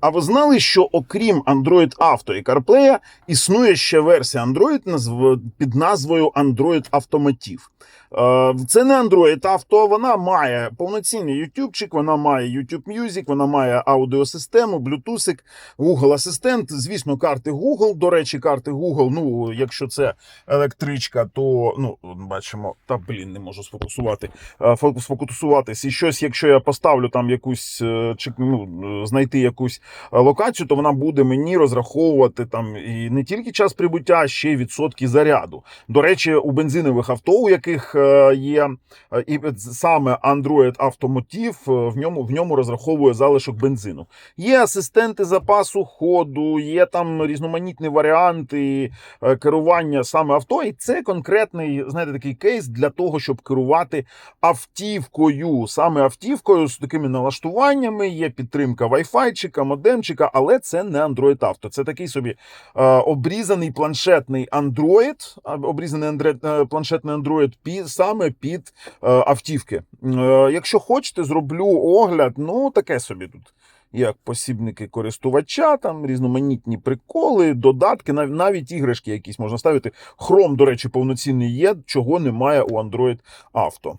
А ви знали, що окрім Android Auto і CarPlay, існує ще версія Android під назвою Android Automotive. Е, Це не Android Auto, вона має повноцінний ютубчик, вона має YouTube Music, вона має аудіосистему, Bluetooth, Google Асистент. Звісно, карти Google. До речі, карти Google. Ну, якщо це електричка, то ну бачимо, та блін, не можу сфокусувати. е, Сфокусуватись. І щось, якщо я поставлю там якусь е, ну, знайти якусь локацію, то вона буде мені розраховувати там і не тільки час прибуття, а ще й відсотки заряду. До речі, у бензинових авто, у яких е, є е, і саме Android Automotive, е, в ньому в ньому розраховує залишок бензину. Є асистенти запасу ходу, є там різноманітні варіанти е, керування саме авто, і це конкретний, знаєте, такий кейс для того, щоб керувати автівкою, саме автівкою з такими налаштуваннями. Є підтримка Wi-Fi, модемчика, але це не Android Auto. Це такий собі е, обрізаний планшетний Android, обрізаний Android, е, планшетний Android пі, саме під е, автівки. Е, якщо хочете, зроблю огляд. Ну таке собі тут. Як посібники користувача, там різноманітні приколи, додатки, нав- навіть іграшки якісь можна ставити. Chrome, до речі, повноцінний є, чого немає у Android Auto.